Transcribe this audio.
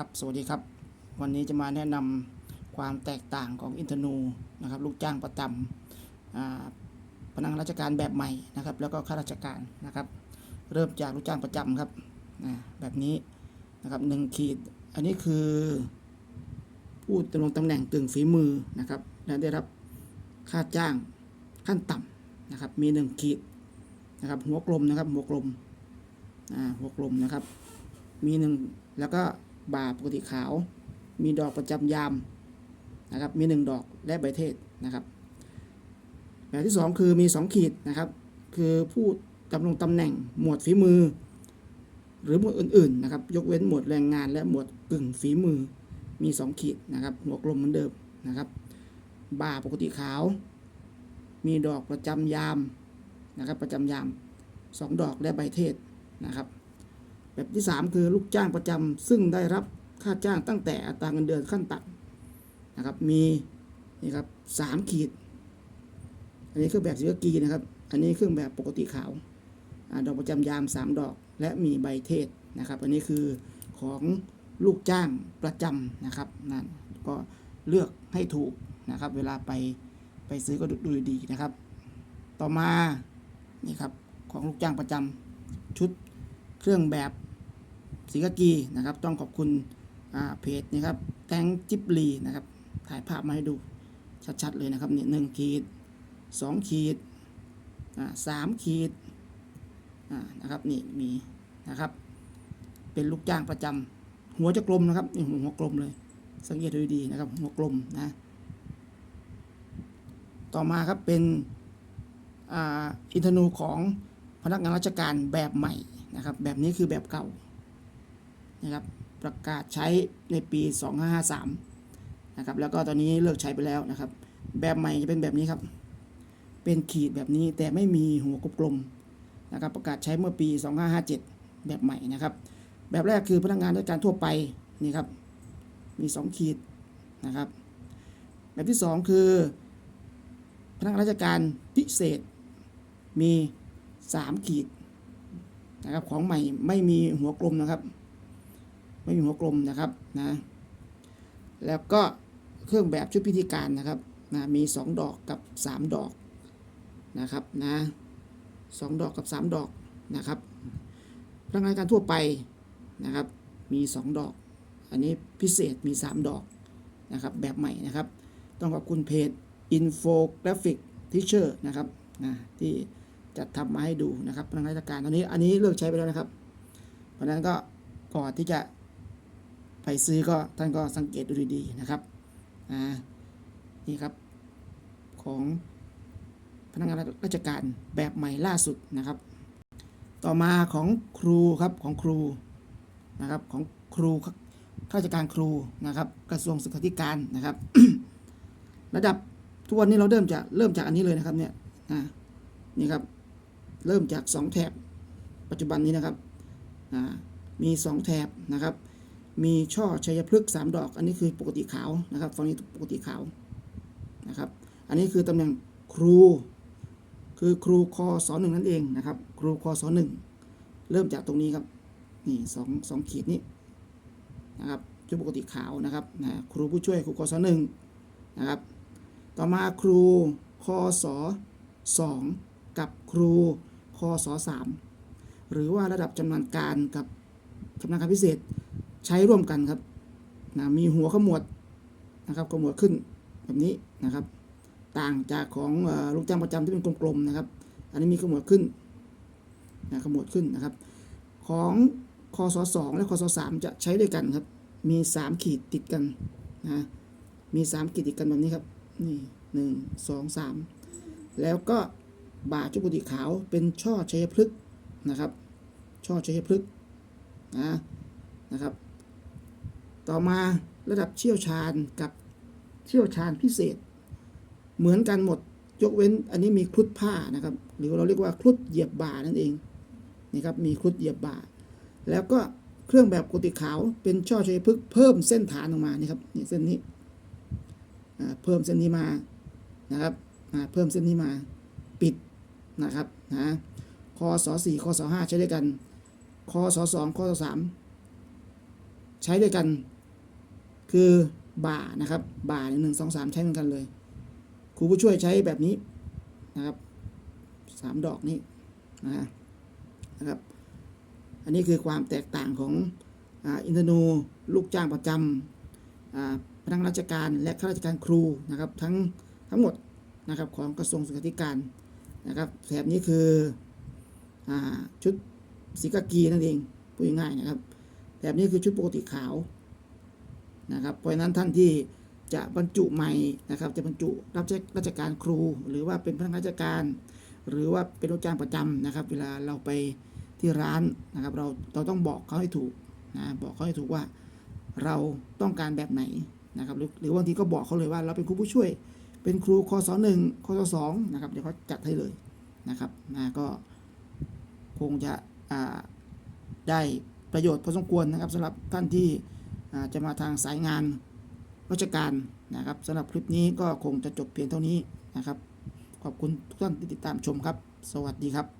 ครับ สวัสดีครับ วันนี้จะมาแนะนำความแตกต่างของอินทนูนะครับ ลูกจ้างประจำพนักงานราชการแบบใหม่นะครับ แล้วก็ข้าราชการนะครับ เริ่มจากลูกจ้างประจำครับแบบนี้นะครับหนึ่งขีด อันนี้คือผู้ดำรงตำแหน่งตึงฝีมือนะครับและได้รับค่าจ้างขั้นต่ำนะครับ มีหนึ่งขีดนะครับหัวกลมนะครับหัวกลมอ่าหัวกลมนะครับ มีหนึ่งแล้วก็ บ่าปกติขาว มีดอกประจำยามนะครับ มีหนึ่งดอกและใบเทศนะครับ แบบที่สองคือมีสองขีดนะครับ คือผู้ดำรงตำแหน่งหมวดฝีมือ หรือหมวดอื่นๆนะครับ ยกเว้นหมวดแรงงานและหมวดกึ่งฝีมือ มีสองขีดนะครับ หัวกลมเหมือนเดิมนะครับ บ่าปกติขาว มีดอกประจำยามนะครับ ประจำยามสองดอกและใบเทศนะครับ แบบที่ 3 คือลูกจ้างประจำซึ่งได้รับค่าจ้างตั้งแต่อัตราเงินเดือนขั้นต่ำนะครับ มีนี่ครับสามขีด อันนี้เครื่องแบบสีกกีนะครับ อันนี้เครื่องแบบปกติขาวอดอกประจำยาม 3 ดอก และมีใบเทศนะครับ อันนี้คือของลูกจ้างประจำนะครับนั่นก็เลือกให้ถูกนะครับ เวลาไปไปซื้อก็ดูดูดีนะครับ ต่อมานี่ครับของลูกจ้างประจำชุดเครื่องแบบ สีกากีนะครับ ต้องขอบคุณเพจนะครับแตงจิบลีนะครับ ถ่ายภาพมาให้ดูชัดๆเลยนะครับนี่หนึ่งขีดสองขีดสามขีดนะครับนี่มีนะครับ เป็นลูกจ้างประจำหัวจะกลมนะครับนี่หัวหัวกลมเลย สังเกตดูดีนะครับ หัวกลมนะ ต่อมาครับเป็นอินทนูของพนักงานราชการแบบใหม่นะครับ แบบนี้คือแบบเก่า นะครับประกาศใช้ในปี 2553นะครับแล้วก็ตอนนี้เลิกใช้ไปแล้วนะครับ แบบใหม่จะเป็นแบบนี้ครับ เป็นขีดแบบนี้แต่ไม่มีหัวกลมๆนะครับประกาศใช้เมื่อปี 2557 แบบใหม่นะครับ แบบแรกคือพนักงานราชการทั่วไปนี่ครับมี 2 ขีดนะครับ แบบที่ 2 คือ พนักงานราชการพิเศษมี 3 ขีดนะครับของใหม่ไม่มีหัวกลมนะครับ ไม่มีหัวกลมนะครับนะแล้วก็เครื่องแบบชุดพิธีการนะครับนะมี 2 ดอกกับ 3 ดอกนะครับนะสองดอกกับ 3 ดอกนะครับพนักงานการทั่วไปนะครับมี 2 ดอก อันนี้พิเศษมี 3 ดอกนะครับแบบใหม่นะครับ ต้องขอบคุณเพจ Infographic Teacher นะครับนะที่จัดทำมาให้ดูนะครับพนักงานราชการตอนนี้อันนี้เลิกใช้ไปแล้วนะครับ เพราะนั้นก็ก่อนที่จะ ไปซื้อก็ท่านก็สังเกตดูดีๆนะครับอ่านี่ครับของพนักงานราชการแบบใหม่ล่าสุดนะครับ ต่อมาของครูครับของครูนะครับของครูข้าราชการครูนะครับ กระทรวงศึกษาธิการนะครับ ระดับทุกวันนี้เราเริ่มจากเริ่มจากอันนี้เลยนะครับเนี่ยอ่านี่ครับเริ่มจาก 2 แถบปัจจุบันนี้นะครับมี 2 แถบนะครับ มีช่อชัยพฤกษ์3ดอก อันนี้คือปกติขาวนะครับฝั่งนี้ปกติขาวนะครับ อันนี้คือตำแหน่งครู คือครูคอสอหนึ่งนั่นเองนะครับ ครูคอสอหนึ่งเริ่มจากตรงนี้ครับ นี่สองสองขีดนี้นะครับชุดปกติขาวนะครับนะครูผู้ช่วยครูคอสอหนึ่งนะครับ ต่อมาครูคอสอสองกับครูคศ3หรือว่าระดับชำนาญการกับชำนาญการพิเศษ ใช้ร่วมกันครับนะมีหัวขมวดนะครับขมวดขึ้นแบบนี้นะครับ ต่างจากของอลูกจ้างประจำที่เป็นกลมๆนะครับ อันนี้มีขมวดขึ้นนะขมวดขึ้นนะครับ ของคศ2และคศ3จะใช้ด้วยกันครับ มี 3 ขีดติดกันนะมี 3 ขีดติดกันแบบนี้ครับนี่หนึ่งสองสามแล้วก็บาจุกุติขาวเป็นช่อชัยพฤกษ์นะครับ ช่อชัยพฤกษ์นะนะครับ ต่อมาระดับเชี่ยวชาญกับเชี่ยวชาญพิเศษ เหมือนกันหมดยกเว้นอันนี้มีครุฑผ้านะครับ หรือเราเรียกว่าครุฑเหยียบบ่านั่นเองนี่ครับมีครุฑเหยียบบ่า แล้วก็เครื่องแบบกุฏิขาวเป็นช่อชัยพฤกษ์เพิ่มเส้นฐานออกมานี่ครับนี่เส้นนี้เพิ่มเส้นนี้มานะครับเพิ่มเส้นนี้มาปิดนะครับนะคศ4คศ5ใช้ด้วยกันคศ2คศ3ใช้ช้ด้วยกัน คือบ่านะครับ บ่าหนึ่งสองสามใช้เหมือนกันเลย ครูผู้ช่วยใช้แบบนี้นะครับสามดอกนี้นะนะครับ อันนี้คือความแตกต่างของอินทนูลูกจ้างประจำอ่าพนักราชการและข้าราชการครูนะครับทั้งทั้งหมดนะครับของกระทรวงศึกษาธิการนะครับแถบนี้คืออชุดสีกากีนั่นเองพูดง่ายๆนะครับแถบนี้คือชุดปกติขาว นะครับเพราะนั้นท่านที่จะบรรจุใหม่นะครับจะบรรจุรับราชการครู หรือว่าเป็นพนักงานราชการ หรือว่าเป็นลูกจ้างประจำนะครับ เวลาเราไปที่ร้านนะครับ เราเราต้องบอกเขาให้ถูกนะบอกเขาให้ถูกว่าเราต้องการแบบไหนนะครับ หรือหรือบางทีก็บอกเขาเลยว่าเราเป็นครูผู้ช่วย เป็นครูคศหนึ่งคศสองนะครับเดี๋ยวเขาจัดให้เลยนะครับนะก็คงจะได้ประโยชน์พอสมควรนะครับสำหรับท่านที่ จะมาทางสายงานราชการนะครับสำหรับคลิปนี้ก็คงจะจบเพียงเท่านี้นะครับ ขอบคุณทุกท่านที่ติดตามชมครับ สวัสดีครับ